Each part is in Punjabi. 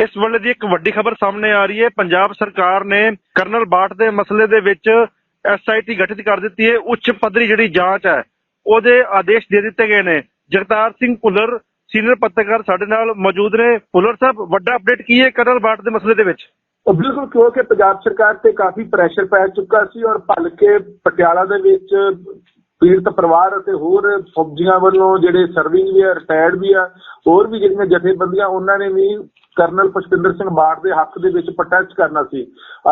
ਇਸ ਵੇਲੇ ਦੀ ਇੱਕ ਵੱਡੀ ਖਬਰ ਸਾਹਮਣੇ ਆ ਰਹੀ ਹੈ। ਪੰਜਾਬ ਸਰਕਾਰ ਨੇ ਕਰਨਲ ਬਾਟ ਦੇ ਮਸਲੇ ਦੇ ਵਿੱਚ ਐਸਆਈਟੀ ਗਠਿਤ ਕਰ ਦਿੱਤੀ ਹੈ। ਉੱਚ ਪੱਧਰੀ ਜਿਹੜੀ ਜਾਂਚ ਹੈ, ਉਹਦੇ ਆਦੇਸ਼ ਦੇ ਦਿੱਤੇ ਗਏ ਨੇ। ਜਗਤਾਰ ਸਿੰਘ ਭੁੱਲਰ, ਸੀਨੀਅਰ ਪੱਤਰਕਾਰ ਸਾਡੇ ਨਾਲ ਮੌਜੂਦ ਨੇ। ਭੁੱਲਰ ਸਾਹਿਬ, ਵੱਡਾ ਅਪਡੇਟ ਕੀ ਹੈ ਕਰਨਲ ਬਾਟ ਦੇ ਮਸਲੇ ਦੇ ਵਿੱਚ? ਉਹ ਬਿਲਕੁਲ ਕਿਉਂਕਿ ਪੰਜਾਬ ਸਰਕਾਰ ਤੇ ਕਾਫੀ ਪ੍ਰੈਸ਼ਰ ਪੈ ਚੁੱਕਾ ਸੀ ਔਰ ਭਲਕੇ ਪਟਿਆਲਾ ਦੇ ਵਿੱਚ ਪੀੜਤ ਪਰਿਵਾਰ ਅਤੇ ਹੋਰ ਫੌਜੀਆਂ ਵੱਲੋਂ ਜਿਹੜੇ ਸਰਵਿੰਗ ਵੀ ਆ ਰਿਟਾਇਰਡ ਵੀ ਆ, ਹੋਰ ਵੀ ਜਿਹੜੀਆਂ ਜਥੇਬੰਦੀਆਂ, ਉਹਨਾਂ ਨੇ ਵੀ ਕਰਨਲ ਪੁਸ਼ਪਿੰਦਰ ਸਿੰਘ ਬਾੜ ਦੇ ਹੱਕ ਦੇ ਵਿੱਚ ਪ੍ਰੋਟੈਸਟ ਕਰਨਾ ਸੀ।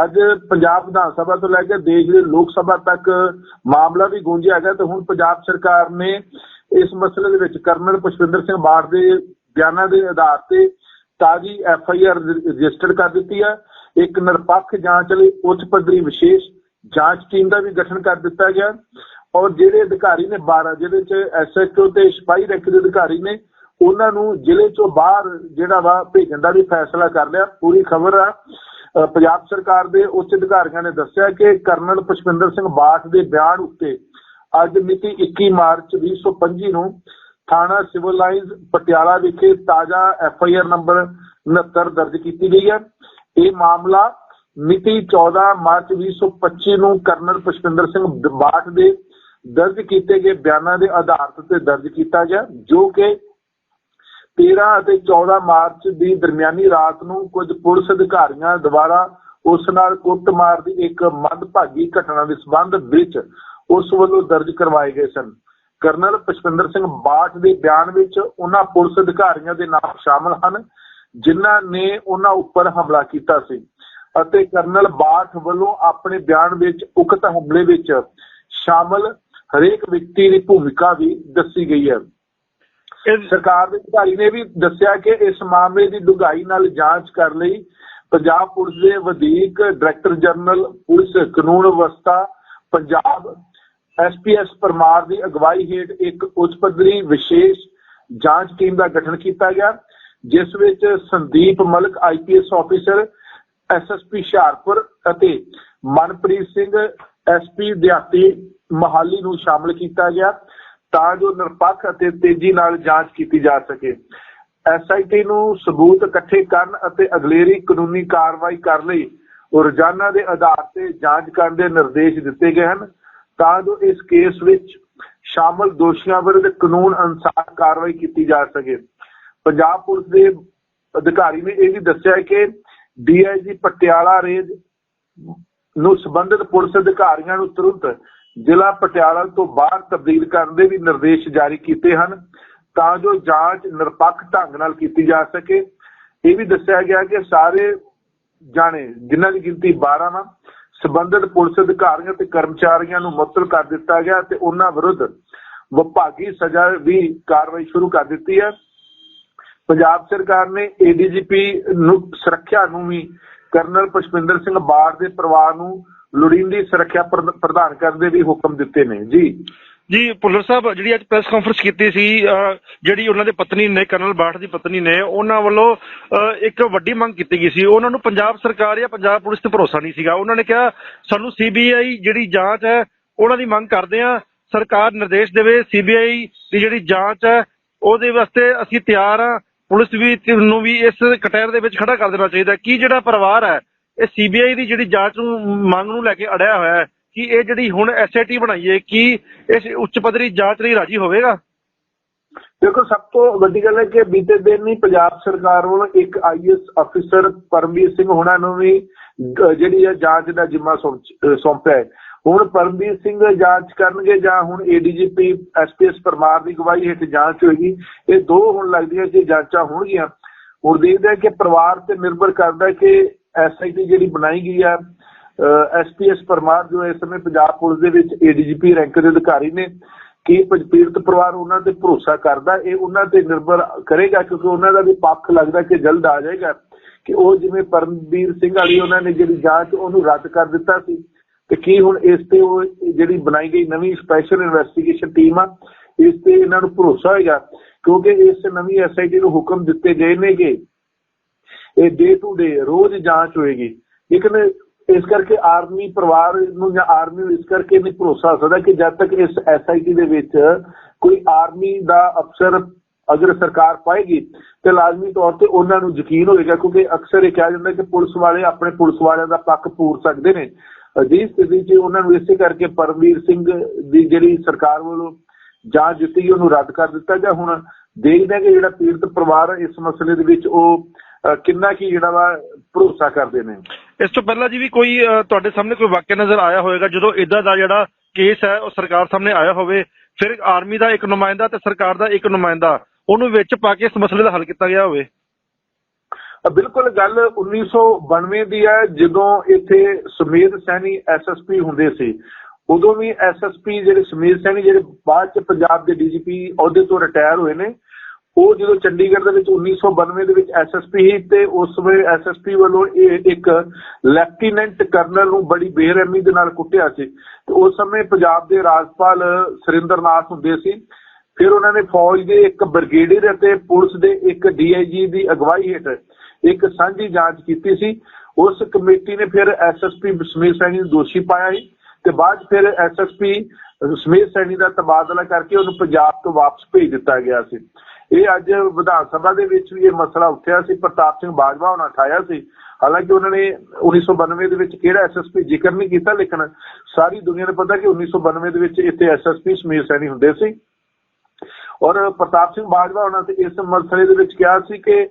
ਅੱਜ ਪੰਜਾਬ ਵਿਧਾਨ ਸਭਾ ਤੋਂ ਲੈ ਕੇ ਦੇਸ਼ ਦੇ ਲੋਕ ਸਭਾ ਤੱਕ ਮਾਮਲਾ ਵੀ ਗੂੰਜਿਆ ਗਿਆ ਤੇ ਹੁਣ ਪੰਜਾਬ ਸਰਕਾਰ ਨੇ ਇਸ ਮਸਲੇ ਦੇ ਵਿੱਚ ਕਰਨਲ ਪੁਸ਼ਪਿੰਦਰ ਸਿੰਘ ਬਾੜ ਦੇ ਬਿਆਨਾਂ ਦੇ ਆਧਾਰ ਤੇ ਤਾਜੀ ਐਫ ਆਈ ਆਰ ਰਜਿਸਟਰਡ ਕਰ ਦਿੱਤੀ ਹੈ ਇੱਕ ਨਿਰਪੱਖ ਜਾਂਚ ਲਈ ਉੱਚ ਪੱਧਰੀ ਵਿਸ਼ੇਸ਼ ਜਾਂਚ ਟੀਮ ਦਾ ਵੀ ਗਠਨ ਕਰ ਦਿੱਤਾ ਗਿਆ। ਔਰ ਜਿਹੜੇ ਅਧਿਕਾਰੀ ਨੇ 12 ਜਿਹਦੇ ਚ ਐਸਐਚਓ ਤੇ ਸਿਪਾਹੀ ਰੈਂਕ ਦੇ ਅਧਿਕਾਰੀ ਨੇ, ਉਹਨਾਂ ਨੂੰ ਜ਼ਿਲ੍ਹੇ ਚੋਂ ਬਾਹਰ ਜਿਹੜਾ ਵਾ ਭੇਜਣ ਦਾ ਵੀ ਫੈਸਲਾ ਕਰ ਲਿਆ। ਪੂਰੀ ਖਬਰ ਆ। ਪੰਜਾਬ ਸਰਕਾਰ ਦੇ ਉੱਚ ਅਧਿਕਾਰੀਆਂ ਨੇ ਦੱਸਿਆ ਕਿ ਕਰਨਲ ਪੁਸ਼ਪਿੰਦਰ ਸਿੰਘ ਬਾਠ ਦੇ ਬਿਆਨ ਉੱਤੇ ਅੱਜ ਮਿਤੀ 21 ਮਾਰਚ 2025 ਨੂੰ ਥਾਣਾ ਸਿਵਲ ਲਾਈਨਸ ਪਟਿਆਲਾ ਵਿਖੇ ਤਾਜ਼ਾ ਐਫ ਆਈ ਆਰ ਨੰਬਰ 69 ਦਰਜ ਕੀਤੀ ਗਈ ਹੈ। ਇਹ ਮਾਮਲਾ ਮਿਤੀ 14 ਮਾਰਚ 2025 ਨੂੰ ਕਰਨਲ ਪੁਸ਼ਪਿੰਦਰ ਸਿੰਘ ਬਾਠ ਦੇ ਦਰਜ ਕੀਤੇ ਗਏ ਬਿਆਨਾਂ ਦੇ ਆਧਾਰ ਤੇ ਦਰਜ ਕੀਤਾ ਗਿਆ, ਜੋ ਕਿ 13 ਅਤੇ 14 ਮਾਰਚ ਦੀ ਦਰਮਿਆਨੀ ਰਾਤ ਨੂੰ ਕੁਝ ਪੁਲਿਸ ਅਧਿਕਾਰੀਆਂ ਦੁਆਰਾ ਉਸ ਨਾਲ ਕੁੱਟਮਾਰ ਦੀ ਇੱਕ ਮੰਦਭਾਗੀ ਘਟਨਾ ਦੇ ਸਬੰਧ ਵਿੱਚ ਉਸ ਵੱਲੋਂ ਦਰਜ ਕਰਵਾਏ ਗਏ ਸਨ। ਕਰਨਲ ਪਸ਼ਪਿੰਦਰ ਸਿੰਘ ਬਾਠ ਦੇ ਬਿਆਨ ਵਿੱਚ ਉਹਨਾਂ ਪੁਲਿਸ ਅਧਿਕਾਰੀਆਂ ਦੇ ਨਾਮ ਸ਼ਾਮਲ ਹਨ, ਜਿਨ੍ਹਾਂ ਨੇ ਉਹਨਾਂ ਉੱਪਰ ਹਮਲਾ ਕੀਤਾ ਸੀ ਅਤੇ ਕਰਨਲ ਬਾਠ ਵੱਲੋਂ ਆਪਣੇ ਬਿਆਨ ਵਿੱਚ ਉਕਤ ਹਮਲੇ ਵਿੱਚ ਸ਼ਾਮਲ ਹਰੇਕ ਵਿਅਕਤੀ ਦੀ ਭੂਮਿਕਾ ਵੀ ਦੱਸੀ ਗਈ ਹੈ। ਸਰਕਾਰ ਦੇ ਅਧਿਕਾਰੀ ਨੇ ਵੀ ਦੱਸਿਆ ਕਿ ਇਸ ਮਾਮਲੇ ਦੀ ਡੂੰਘਾਈ ਨਾਲ ਜਾਂਚ ਕਰ ਲਈ ਪੰਜਾਬ ਪੁਲਿਸ ਦੇ ਵਧੀਕ ਡਾਇਰੈਕਟਰ ਜਨਰਲ ਪੁਲਿਸ ਕਾਨੂੰਨ ਵਿਵਸਥਾ ਪੰਜਾਬ ਐਸਪੀਐਸ ਪਰਮਾਰ ਦੀ ਅਗਵਾਈ ਹੇਠ ਇੱਕ ਉੱਚ ਪੱਧਰੀ ਵਿਸ਼ੇਸ਼ ਜਾਂਚ ਟੀਮ ਦਾ ਗਠਨ ਕੀਤਾ ਗਿਆ ਜਿਸ ਵਿੱਚ Sandeep Malak IPS officer SSP Hoshiarpur ਅਤੇ ਮਨਪ੍ਰੀਤ ਸਿੰਘ ਐਸਪੀ ਦਿਹਾਤੀ ਮਹਾਲੀ ਨੂੰ ਸ਼ਾਮਲ ਕੀਤਾ ਗਿਆ ਤਾਂ ਜੋ ਨਿਰਪੱਖ ਅਤੇ ਤੇਜ਼ੀ ਨਾਲ ਜਾਂਚ ਕੀਤੀ ਜਾ ਸਕੇ। ਐਸਆਈਟੀ ਨੂੰ ਸਬੂਤ ਇਕੱਠੇ ਕਰਨ ਅਤੇ ਅਗਲੇਰੀ ਕਾਨੂੰਨੀ ਕਾਰਵਾਈ ਕਰਨ ਲਈ ਰੋਜ਼ਾਨਾ ਦੇ ਆਧਾਰ ਤੇ ਜਾਂਚ ਕਰਨ ਦੇ ਨਿਰਦੇਸ਼ ਦਿੱਤੇ ਗਏ ਹਨ। ਤਾਂ ਜੋ ਇਸ ਕੇਸ ਵਿੱਚ ਸ਼ਾਮਲ ਦੋਸ਼ੀਆਂ ਵਿਰੁੱਧ ਕਾਨੂੰਨ ਅਨੁਸਾਰ ਕਾਰਵਾਈ ਕੀਤੀ ਜਾ ਸਕੇ। ਪੰਜਾਬ ਪੁਲਿਸ ਦੇ ਅਧਿਕਾਰੀ ਨੇ ਇਹ ਵੀ ਦੱਸਿਆ ਕਿ ਡੀਆਈਜੀ ਪਟਿਆਲਾ ਰੇਂਜ ਨੂੰ ਸੰਬੰਧਿਤ ਪੁਲਿਸ ਅਧਿਕਾਰੀਆਂ ਨੂੰ ਤੁਰੰਤ ਜ਼ਿਲ੍ਹਾ ਪਟਿਆਲਾ ਤੋਂ ਬਾਹਰ ਤਬਦੀਲ ਕਰਨ ਦੇ ਵੀ ਨਿਰਦੇਸ਼ ਜਾਰੀ ਕੀਤੇ ਹਨ, ਤਾਂ ਜੋ ਜਾਂਚ ਨਿਰਪੱਖ ਢੰਗ ਨਾਲ ਕੀਤੀ ਜਾ ਸਕੇ। ਇਹ ਵੀ ਦੱਸਿਆ ਗਿਆ ਕਿ ਸਾਰੇ ਜਾਣੇ ਜਿਨ੍ਹਾਂ ਦੀ ਗਿਣਤੀ 12 ਵਾ, ਸੰਬੰਧਿਤ ਪੁਲਿਸ ਅਧਿਕਾਰੀਆਂ ਤੇ ਕਰਮਚਾਰੀਆਂ ਨੂੰ ਮੁਅੱਤਲ ਕਰ ਦਿੱਤਾ ਗਿਆ ਤੇ ਉਹਨਾਂ ਵਿਰੁੱਧ ਵਿਭਾਗੀ ਸਜ਼ਾ ਵੀ ਕਾਰਵਾਈ ਸ਼ੁਰੂ ਕਰ ਦਿੱਤੀ ਹੈ। ਪੰਜਾਬ ਸਰਕਾਰ ਨੇ ਏਡੀਜੀਪੀ ਨੂੰ ਸੁਰੱਖਿਆ ਨੂੰ ਵੀ ਕਰਨਲ ਪੁਸ਼ਪਿੰਦਰ ਸਿੰਘ ਬਾੜ ਦੇ ਪਰਿਵਾਰ ਨੂੰ ਲੋੜੀਂਦੀ ਸੁਰੱਖਿਆ ਪ੍ਰਦਾਨ ਕਰਨ ਦੇ ਵੀ ਹੁਕਮ ਦਿੱਤੇ ਨੇ। ਜੀ। ਜੀ, ਭੁੱਲਰ ਸਾਹਿਬ, ਜਿਹੜੀ ਅੱਜ ਪ੍ਰੈਸ ਕਾਨਫਰੰਸ ਕੀਤੀ ਸੀ ਜਿਹੜੀ ਉਹਨਾਂ ਦੇ ਪਤਨੀ ਨੇ, ਕਰਨਲ ਬਾਠ ਦੀ ਪਤਨੀ ਨੇ, ਉਹਨਾਂ ਵੱਲੋਂ ਇੱਕ ਵੱਡੀ ਮੰਗ ਕੀਤੀ ਗਈ ਸੀ। ਉਹਨਾਂ ਨੂੰ ਪੰਜਾਬ ਸਰਕਾਰ ਜਾਂ ਪੰਜਾਬ ਪੁਲਿਸ ਤੇ ਭਰੋਸਾ ਨਹੀਂ ਸੀਗਾ। ਉਹਨਾਂ ਨੇ ਕਿਹਾ, ਸਾਨੂੰ ਸੀਬੀਆਈ ਜਿਹੜੀ ਜਾਂਚ ਹੈ, ਉਹਨਾਂ ਦੀ ਮੰਗ ਕਰਦੇ ਆ ਸਰਕਾਰ ਨਿਰਦੇਸ਼ ਦੇਵੇ ਸੀਬੀਆਈ ਦੀ ਜਿਹੜੀ ਜਾਂਚ ਹੈ, ਉਹਦੇ ਵਾਸਤੇ ਅਸੀਂ ਤਿਆਰ ਆ ਪੁਲਿਸ ਵੀ ਤੇ ਨੂੰ ਵੀ ਇਸ ਕਟਹਿਰ ਦੇ ਵਿੱਚ ਖੜਾ ਕਰ ਦੇਣਾ ਚਾਹੀਦਾ ਕੀ ਜਿਹੜਾ ਪਰਿਵਾਰ ਹੈ, ਇਹ ਸੀਬੀਆਈ ਦੀ ਜਿਹੜੀ ਜਾਂਚ ਨੂੰ, ਮੰਗ ਨੂੰ ਲੈ ਕੇ ਅੜਿਆ ਹੋਇਆ ਹੈ, ਕਿ ਇਹ ਜਿਹੜੀ ਹੁਣ ਐਸਆਈਟੀ ਬਣਾਈ ਹੈ ਇਸ ਉੱਚ ਪੱਧਰੀ ਜਾਂਚ ਲਈ ਰਾਜੀ ਹੋਵੇਗਾ? ਦੇਖੋ, ਸਭ ਤੋਂ ਵੱਡੀ ਗੱਲ ਹੈ ਕਿ ਬੀਤੇ ਦਿਨ ਹੀ ਪੰਜਾਬ ਸਰਕਾਰ ਵੱਲੋਂ ਇੱਕ ਆਈਐਸ ਅਫੀਸਰ ਪਰਮਵੀਰ ਸਿੰਘ ਹੁਣਾਂ ਨੂੰ ਵੀ ਜਿਹੜੀ ਹੈ ਜਾਂਚ ਦਾ ਜ਼ਿੰਮਾ ਸੌਂਪ- ਸੌਂਪਿਆ ਹੈ। ਹੁਣ ਪਰਮਵੀਰ ਸਿੰਘ ਜਾਂਚ ਕਰਨਗੇ ਜਾਂ ਹੁਣ ਏਡੀਜੀਪੀ ਐਸਪੀਐਸ ਪਰਮਾਰ ਦੀ ਗਵਾਹੀ ਹੇਠ ਜਾਂਚ ਹੋਏਗੀ, ਇਹ ਦੋ ਹੁਣ ਲੱਗਦੀਆਂ ਕਿ ਜਾਂਚਾਂ ਹੋਣਗੀਆਂ। ਹੁਣ ਦੇਖਦੇ ਕਿ ਪਰਿਵਾਰ ਤੇ ਨਿਰਭਰ ਕਰਦਾ ਹੈ ਕਿ ਐਸਆਈਟੀ ਜਿਹੜੀ ਬਣਾਈ ਗਈ ਆ ਐਸਪੀਐਸ ਪਰਮਾਰ ਜੋ ਇਸ ਸਮੇਂ ਪੰਜਾਬ ਪੁਲਿਸ ਦੇ ਵਿੱਚ ਏਡੀਜੀਪੀ ਰੈਂਕ ਦੇ ਅਧਿਕਾਰੀ ਨੇ, ਕੀ ਪੀੜਤ ਪਰਿਵਾਰ ਉਹਨਾਂ ਤੇ ਭਰੋਸਾ ਕਰਦਾ, ਇਹ ਉਹਨਾਂ ਤੇ ਨਿਰਭਰ ਕਰੇਗਾ ਕਿਉਂਕਿ ਉਹਨਾਂ ਦਾ ਵੀ ਪੱਖ ਲੱਗਦਾ ਕਿ ਜਲਦ ਆ ਜਾਏਗਾ ਕਿ ਉਹ ਜਿਵੇਂ ਪਰਮਵੀਰ ਸਿੰਘ ਵਾਲੀ ਉਹਨਾਂ ਨੇ ਜਿਹੜੀ ਜਾਂਚ ਉਹਨੂੰ ਰੱਦ ਕਰ ਦਿੱਤਾ ਸੀ। ਤੇ ਕੀ ਹੁਣ ਇਸ ਤੇ ਉਹ ਜਿਹੜੀ ਬਣਾਈ ਗਈ ਨਵੀਂ ਸਪੈਸ਼ਲ ਇਨਵੈਸਟੀਗੇਸ਼ਨ ਟੀਮ ਆ, ਇਸ ਤੇ ਇਹਨਾਂ ਨੂੰ ਭਰੋਸਾ ਹੋਏਗਾ ਕਿਉਂਕਿ ਇਸ ਨਵੀਂ ਐਸਆਈਟੀ ਨੂੰ ਹੁਕਮ ਦਿੱਤੇ ਗਏ ਨੇ ਕਿ ਇਹ ਡੇ ਟੂ ਡੇ ਰੋਜ਼ ਜਾਂਚ ਹੋਏਗੀ। ਲੇਕਿਨ ਇਸ ਕਰਕੇ ਆਰਮੀ ਪਰਿਵਾਰ ਨੂੰ ਜਾਂ ਆਰਮੀ ਨੂੰ ਇਸ ਕਰਕੇ ਨਹੀਂ ਭਰੋਸਾ ਹੋ ਸਕਦਾ ਕਿ ਜਦ ਤੱਕ ਇਸ ਐਸਆਈਟੀ ਦੇ ਵਿੱਚ ਕੋਈ ਆਰਮੀ ਦਾ ਅਫਸਰ ਅਗਰ ਸਰਕਾਰ ਪਾਏਗੀ, ਤੇ ਲਾਜ਼ਮੀ ਤੌਰ ਤੇ ਉਹਨਾਂ ਨੂੰ ਯਕੀਨ ਹੋਏਗਾ, ਕਿਉਂਕਿ ਅਕਸਰ ਇਹ ਕਿਹਾ ਜਾਂਦਾ ਕਿ ਪੁਲਿਸ ਵਾਲੇ ਆਪਣੇ ਪੁਲਿਸ ਵਾਲਿਆਂ ਦਾ ਪੱਖ ਪੂਰ ਸਕਦੇ ਨੇ। ਅਜਿਹੀ ਸਥਿਤੀ 'ਚ ਉਹਨਾਂ ਨੂੰ ਇਸੇ ਕਰਕੇ ਪਰਮਵੀਰ ਸਿੰਘ ਦੀ ਜਿਹੜੀ ਸਰਕਾਰ ਵੱਲੋਂ ਜਾਂਚ ਦਿੱਤੀ ਗਈ ਉਹਨੂੰ ਰੱਦ ਕਰ ਦਿੱਤਾ ਜਾਂ ਹੁਣ ਦੇਖਦੇ ਹਾਂ ਕਿ ਜਿਹੜਾ ਪੀੜਤ ਪਰਿਵਾਰ ਇਸ ਮਸਲੇ ਦੇ ਵਿੱਚ ਉਹ ਕਿੰਨਾ ਕੀ ਜਿਹੜਾ ਵਾ ਭਰੋਸਾ ਕਰਦੇ ਨੇ। ਇਸ ਤੋਂ ਪਹਿਲਾਂ ਜੀ ਵੀ ਕੋਈ ਤੁਹਾਡੇ ਸਾਹਮਣੇ ਕੋਈ ਵਾਕਿਆ ਨਜ਼ਰ ਆਇਆ ਹੋਵੇਗਾ, ਜਦੋਂ ਇਦਾਂ ਦਾ ਜਿਹੜਾ ਕੇਸ ਹੈ, ਉਹ ਸਰਕਾਰ ਸਾਹਮਣੇ ਆਇਆ ਹੋਵੇ, ਫਿਰ ਆਰਮੀ ਦਾ ਇੱਕ ਨੁਮਾਇੰਦਾ ਤੇ ਸਰਕਾਰ ਦਾ ਇੱਕ ਨੁਮਾਇੰਦਾ, ਉਹਨੂੰ ਵਿੱਚ ਪਾ ਕੇ ਇਸ ਮਸਲੇ ਦਾ ਹੱਲ ਕੀਤਾ ਗਿਆ ਹੋਵੇ। ਬਿਲਕੁਲ ਗੱਲ 1992 ਦੀ ਹੈ, ਜਦੋਂ ਇੱਥੇ ਸੁਮੇਧ ਸੈਣੀ ਐਸਐਸਪੀ ਹੁੰਦੇ ਸੀ। ਉਦੋਂ ਵੀ ਐਸਐਸਪੀ ਜਿਹੜੇ ਸੁਮੇਧ ਸੈਣੀ, ਜਿਹੜੇ ਬਾਅਦ ਚ ਪੰਜਾਬ ਦੇ ਡੀਜੀਪੀ ਅਹੁਦੇ ਤੋਂ ਰਿਟਾਇਰ ਹੋਏ ਨੇ, ਉਹ ਜਦੋਂ ਚੰਡੀਗੜ੍ਹ ਦੇ ਵਿੱਚ 1992 ਦੇ ਵਿੱਚ ਐਸਐਸਪੀ ਸੀ ਤੇ ਉਸ ਵੇਲੇ ਐਸਐਸਪੀ ਵੱਲੋਂ ਇਹ ਇੱਕ ਲੈਫਟੀਨੈਂਟ ਕਰਨਲ ਨੂੰ ਬੜੀ ਬੇਰਹਿਮੀ ਦੇ ਨਾਲ ਕੁੱਟਿਆ ਸੀ। ਤੇ ਉਸ ਸਮੇਂ ਪੰਜਾਬ ਦੇ ਰਾਜਪਾਲ ਸੁਰਿੰਦਰਨਾਥ ਹੁੰਦੇ ਸੀ। ਫਿਰ ਉਹਨਾਂ ਨੇ ਫੌਜ ਦੇ ਇੱਕ ਬ੍ਰਿਗੇਡੀਅਰ ਅਤੇ ਪੁਲਿਸ ਦੇ ਇੱਕ ਡੀਆਈਜੀ ਦੀ ਅਗਵਾਈ ਹੇਠ ਇੱਕ ਸਾਂਝੀ ਜਾਂਚ ਕੀਤੀ ਸੀ। ਉਸ ਕਮੇਟੀ ਨੇ ਫਿਰ ਐਸਐਸਪੀ ਸਮੀਰ ਸੈਣੀ ਨੂੰ ਦੋਸ਼ੀ ਪਾਇਆ ਸੀ ਤੇ ਬਾਅਦ 'ਚ ਫਿਰ ਐਸਐਸਪੀ ਸਮੀਰ ਸੈਣੀ ਦਾ ਤਬਾਦਲਾ ਕਰਕੇ ਉਹਨੂੰ ਪੰਜਾਬ ਤੋਂ ਵਾਪਸ ਭੇਜ ਦਿੱਤਾ ਗਿਆ ਸੀ। ਇਹ ਅੱਜ ਵਿਧਾਨ ਸਭਾ ਦੇ ਵਿੱਚ ਵੀ ਇਹ ਮਸਲਾ ਉੱਠਿਆ ਸੀ। ਪ੍ਰਤਾਪ ਸਿੰਘ ਬਾਜਵਾ ਉਹਨਾਂ ਉਠਾਇਆ ਸੀ। ਹਾਲਾਂਕਿ ਉਹਨਾਂ ਨੇ 1992 ਦੇ ਵਿੱਚ ਕਿਹੜਾ ਐਸਐਸਪੀ ਜ਼ਿਕਰ ਨਹੀਂ ਕੀਤਾ, ਲੇਕਿਨ ਸਾਰੀ ਦੁਨੀਆ ਨੂੰ ਪਤਾ ਕਿ 1992 ਦੇ ਵਿੱਚ ਇੱਥੇ ਐਸਐਸਪੀ ਸਮੀਰ ਸੈਣੀ ਹੁੰਦੇ ਸੀ। ਔਰ ਪ੍ਰਤਾਪ ਸਿੰਘ ਬਾਜਵਾ ਉਹਨਾਂ ਤੇ ਇਸ ਮਸਲੇ ਦੇ ਵਿੱਚ ਕਿਹਾ ਸੀ ਕਿ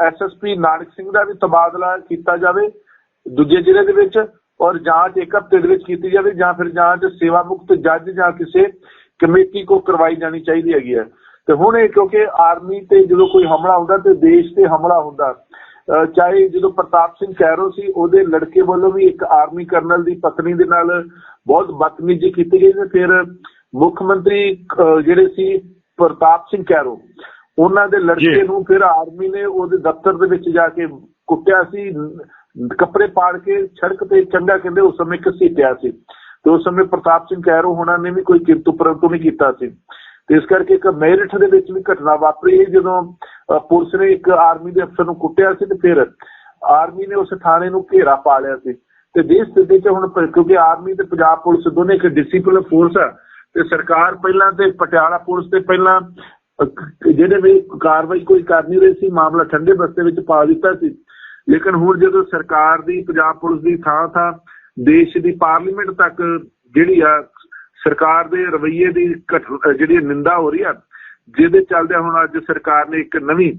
ਐਸਐਸਪੀ ਨਾਨਕ ਸਿੰਘ ਦਾ ਵੀ ਤਬਾਦਲਾ ਕੀਤਾ ਜਾਵੇ, ਦੂਜੇ ਜ਼ਿਲ੍ਹੇ ਦੇ ਵਿੱਚ, ਔਰ ਜਾਂਚ ਇੱਕ ਹਫ਼ਤੇ ਦੇ ਵਿੱਚ ਕੀਤੀ ਜਾਵੇ, ਜਾਂ ਫਿਰ ਜਾਂਚ ਸੇਵਾ ਮੁਕਤ ਜੱਜ ਜਾਂ ਕਿਸੇ ਕਮੇਟੀ ਕੋ ਕਰਵਾਈ ਜਾਣੀ ਚਾਹੀਦੀ ਹੈਗੀ ਹੈ। ਤੇ ਹੁਣ ਇਹ ਕਿਉਂਕਿ ਆਰਮੀ ਤੇ ਜਦੋਂ ਕੋਈ ਹਮਲਾ ਹੁੰਦਾ ਤੇ ਦੇਸ਼ ਤੇ ਹਮਲਾ ਹੁੰਦਾ, ਅਹ ਚਾਹੇ ਜਦੋਂ ਪ੍ਰਤਾਪ ਸਿੰਘ ਕੈਰੋ ਸੀ, ਉਹਦੇ ਲੜਕੇ ਵੱਲੋਂ ਵੀ ਇੱਕ ਆਰਮੀ ਕਰਨਲ ਦੀ ਪਤਨੀ ਦੇ ਨਾਲ ਬਹੁਤ ਬਦਤਮੀਜ਼ੀ ਕੀਤੀ ਗਈ ਤੇ ਫਿਰ ਮੁੱਖ ਮੰਤਰੀ ਜਿਹੜੇ ਸੀ ਪ੍ਰਤਾਪ ਸਿੰਘ ਕੈਰੋ ਉਹਨਾਂ ਦੇ। ਲੜਕੇ ਨੂੰ ਫਿਰ ਆਰਮੀ ਨੇ ਉਹਦੇ ਦਫ਼ਤਰ ਦੇ ਵਿੱਚ ਜਾ ਕੇ ਕੁੱਟਿਆ ਸੀ ਕੱਪੜੇ ਪਾੜ ਕੇ ਸੜਕ ਤੇ ਚੰਗਾ ਕਹਿੰਦੇ ਉਸ ਸਮੇਂ ਘਸੀਟਿਆ ਸੀ। ਤੇ ਉਸ ਸਮੇਂ ਪ੍ਰਤਾਪ ਸਿੰਘ ਕੈਰੋ ਹੋਣਾ ਨੇ ਵੀ ਕੋਈ ਕਿਰਤੂ ਪਰੰਤੂ ਨਹੀਂ ਕੀਤਾ ਸੀ। ਤੇ ਇਸ ਕਰਕੇ ਇੱਕ ਮੇਰਠ ਦੇ ਵਿੱਚ ਵੀ ਘਟਨਾ ਵਾਪਰੀ ਜਦੋਂ ਪੁਲਿਸ ਨੇ ਇੱਕ ਆਰਮੀ ਦੇ ਅਫਸਰ ਨੂੰ ਕੁੱਟਿਆ ਸੀ ਤੇ ਫਿਰ ਆਰਮੀ ਨੇ ਉਸ ਥਾਣੇ ਨੂੰ ਘੇਰਾ ਪਾ ਲਿਆ ਸੀ। ਤੇ ਦੇਸ਼ ਸਥਿਤੀ 'ਚ ਹੁਣ ਕਿਉਂਕਿ ਆਰਮੀ ਤੇ ਪੰਜਾਬ ਪੁਲਿਸ ਦੋਨੇ ਇੱਕ ਡਿਸਪਲਿਨ ਫੋਰਸ ਆ ਤੇ ਸਰਕਾਰ ਪਹਿਲਾਂ ਤੇ ਪਟਿਆਲਾ ਪੁਲਿਸ ਤੇ ਪਹਿਲਾਂ ਜਿਹੜੇ ਵੀ ਕਾਰਵਾਈ ਕੋਈ ਕਰ ਨਹੀਂ ਰਹੀ ਸੀ, ਮਾਮਲਾ ਠੰਡੇ ਬਸਤੇ ਵਿੱਚ ਪਾ ਦਿੱਤਾ ਸੀ। ਲੇਕਿਨ ਹੁਣ ਜਦੋਂ ਸਰਕਾਰ ਦੀ, ਪੰਜਾਬ ਪੁਲਿਸ ਦੀ ਥਾਂ ਥਾਂ ਦੇਸ਼ ਦੀ ਪਾਰਲੀਮੈਂਟ ਤੱਕ ਜਿਹੜੀ ਆ, ਸਰਕਾਰ ਦੇ ਰਵੱਈਏ ਦੀ ਜਿਹੜੀ ਨਿੰਦਾ ਹੋ ਰਹੀ ਆ, ਜਿਹਦੇ ਚੱਲਦੇ ਹੁਣ ਅੱਜ ਸਰਕਾਰ ਨੇ ਇੱਕ ਨਵੀਂ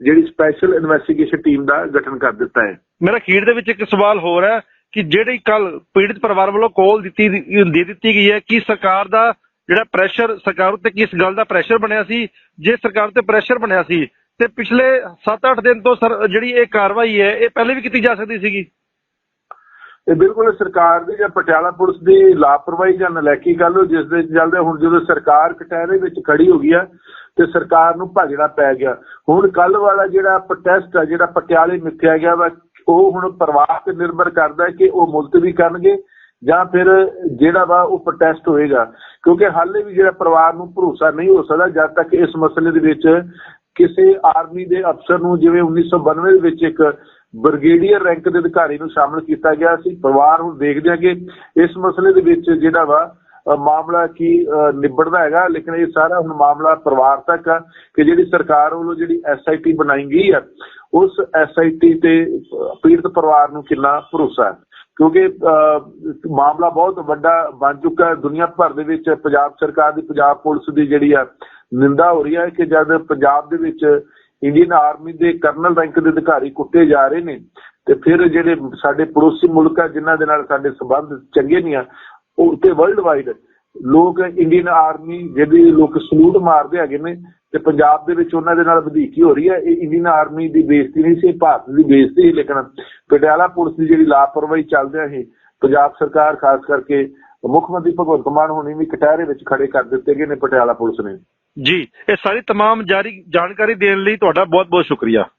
ਜਿਹੜੀ ਸਪੈਸ਼ਲ ਇਨਵੈਸਟੀਗੇਸ਼ਨ ਟੀਮ ਦਾ ਗਠਨ ਕਰ ਦਿੱਤਾ ਹੈ। ਮੇਰਾ ਖੀਰ ਦੇ ਵਿੱਚ ਇੱਕ ਸਵਾਲ ਹੋਰ ਹੈ ਕਿ ਜਿਹੜੀ ਕੱਲ ਪੀੜਿਤ ਪਰਿਵਾਰ ਵੱਲੋਂ ਕਾਲ ਦਿੱਤੀ, ਦੇ ਦਿੱਤੀ ਗਈ ਹੈ, ਕਿ ਸਰਕਾਰ ਦਾ ਜਿਹੜਾ ਪ੍ਰੈਸ਼ਰ ਸਰਕਾਰ ਉੱਤੇ ਕਿਸ ਗੱਲ ਦਾ ਪ੍ਰੈਸ਼ਰ ਬਣਿਆ ਸੀ, ਜੇ ਸਰਕਾਰ ਤੇ ਪ੍ਰੈਸ਼ਰ ਬਣਿਆ ਸੀ, ਤੇ ਪਿਛਲੇ 7-8 ਦਿਨ ਤੋਂ ਸਰ ਜਿਹੜੀ ਇਹ ਕਾਰਵਾਈ ਹੈ, ਇਹ ਪਹਿਲੇ ਵੀ ਕੀਤੀ ਜਾ ਸਕਦੀ ਸੀਗੀ? ਇਹ ਬਿਲਕੁਲ ਸਰਕਾਰ ਦੀ ਜਾਂ ਪਟਿਆਲਾ ਪੁਲਿਸ ਦੀ ਲਾਪਰਵਾਹੀ ਜਾਂ ਨਲੈਕੀ ਗੱਲ ਹੋ ਜਿਸ ਦੇ ਚੱਲਦੇ ਹੁਣ ਜਦੋਂ ਸਰਕਾਰ ਕਟਹਿਰੇ ਵਿੱਚ ਖੜੀ ਹੋ ਗਈ ਆ ਤੇ ਸਰਕਾਰ ਨੂੰ ਭਾਜੜਾ ਪੈ ਗਿਆ। ਹੁਣ ਕੱਲ ਵਾਲਾ ਜਿਹੜਾ ਪ੍ਰੋਟੈਸਟ ਆ, ਜਿਹੜਾ ਪਟਿਆਲੇ ਮਿੱਥਿਆ ਗਿਆ ਵਾ, ਉਹ ਹੁਣ ਪਰਿਵਾਰ ਤੇ ਨਿਰਭਰ ਕਰਦਾ ਕਿ ਉਹ ਮੁਲਤਵੀ ਕਰਨਗੇ। ਜਾਂ ਫਿਰ ਜਿਹੜਾ ਵਾ ਉਹ ਪ੍ਰੋਟੈਸਟ ਹੋਏਗਾ। ਕਿਉਂਕਿ ਹਾਲੇ ਵੀ ਜਿਹੜਾ ਪਰਿਵਾਰ ਨੂੰ ਭਰੋਸਾ ਨਹੀਂ ਹੋ ਸਕਦਾ, ਜਦ ਤੱਕ ਇਸ ਮਸਲੇ ਦੇ ਵਿੱਚ ਕਿਸੇ ਆਰਮੀ ਦੇ ਅਫਸਰ ਨੂੰ ਜਿਵੇਂ 1992 ਦੇ ਵਿੱਚ ਇੱਕ ਬ੍ਰਿਗੇਡੀਅਰ ਰੈਂਕ ਦੇ ਅਧਿਕਾਰੀ ਨੂੰ ਸ਼ਾਮਲ ਕੀਤਾ ਗਿਆ ਸੀ, ਪਰਿਵਾਰ ਹੁਣ ਦੇਖਦੇ ਆ ਕਿ ਇਸ ਮਸਲੇ ਦੇ ਵਿੱਚ ਜਿਹੜਾ ਵਾ ਮਾਮਲਾ ਕੀ ਨਿਬੜਦਾ ਹੈਗਾ, ਲੇਕਿਨ ਇਹ ਸਾਰਾ ਹੁਣ ਮਾਮਲਾ ਪਰਿਵਾਰ ਤੱਕ ਆ ਕਿ ਜਿਹੜੀ ਸਰਕਾਰ ਵੱਲੋਂ ਜਿਹੜੀ ਐਸਆਈਟੀ ਬਣਾਈ ਗਈ ਆ, ਉਸ ਐਸਆਈਟੀ ਤੇ ਪੀੜਤ ਪਰਿਵਾਰ ਨੂੰ ਕਿੰਨਾ ਭਰੋਸਾ ਹੈ। ਕਿਉਂਕਿ ਅ, ਮਾਮਲਾ ਬਹੁਤ ਵੱਡਾ ਬਣ ਚੁੱਕਾ ਹੈ ਦੁਨੀਆ ਭਰ ਦੇ ਵਿੱਚ। ਪੰਜਾਬ ਸਰਕਾਰ ਦੀ ਪੰਜਾਬ ਪੁਲਿਸ ਦੀ ਜਿਹੜੀ ਆ ਨਿੰਦਾ ਹੋ ਰਹੀ ਹੈ ਕਿ ਜਦ ਪੰਜਾਬ ਦੇ ਵਿੱਚ ਇੰਡੀਅਨ ਆਰਮੀ ਦੇ ਕਰਨਲ ਰੈਂਕ ਦੇ ਅਧਿਕਾਰੀ ਕੁੱਟੇ ਜਾ ਰਹੇ ਨੇ ਤੇ ਫਿਰ ਜਿਹੜੇ ਸਾਡੇ ਪੜੋਸੀ ਮੁਲਕ ਆ ਜਿਨ੍ਹਾਂ ਦੇ ਨਾਲ ਸਾਡੇ ਸਬੰਧ ਚੰਗੇ ਨਹੀਂ ਆ ਉਹ ਤੇ ਵਰਲਡ ਵਾਈਡ ਲੋਕ ਇੰਡੀਅਨ ਆਰਮੀ ਜਿਹੜੀ ਲੋਕ ਸਲੂਟ ਮਾਰਦੇ ਹੈਗੇ ਨੇ ਤੇ ਪੰਜਾਬ ਦੇ ਵਿੱਚ ਉਹਨਾਂ ਦੇ ਨਾਲ ਵਧੀਕੀ ਹੋ ਰਹੀ ਹੈ ਇਹ ਇੰਡੀਅਨ ਆਰਮੀ ਦੀ ਬੇਇੱਜ਼ਤੀ ਨਹੀਂ ਸੀ ਇਹ ਭਾਰਤ ਦੀ ਬੇਇੱਜ਼ਤੀ ਸੀ ਲੇਕਿਨ ਪਟਿਆਲਾ ਪੁਲਿਸ ਦੀ ਜਿਹੜੀ ਲਾਪਰਵਾਹੀ ਚੱਲਦਿਆਂ ਇਹ ਪੰਜਾਬ ਸਰਕਾਰ ਖਾਸ ਕਰਕੇ ਮੁੱਖ ਮੰਤਰੀ ਭਗਵੰਤ ਮਾਨ ਹੋਣੀ ਵੀ ਕਟਹਿਰੇ ਵਿੱਚ ਖੜੇ ਕਰ ਦਿੱਤੇ ਗਏ ਨੇ ਪਟਿਆਲਾ ਪੁਲਿਸ ਨੇ ਜੀ ਇਹ ਸਾਰੀ तमाम ਜਾਰੀ ਜਾਣਕਾਰੀ ਦੇਣ ਲਈ ਤੁਹਾਡਾ ਬਹੁਤ ਬਹੁਤ ਸ਼ੁਕਰੀਆ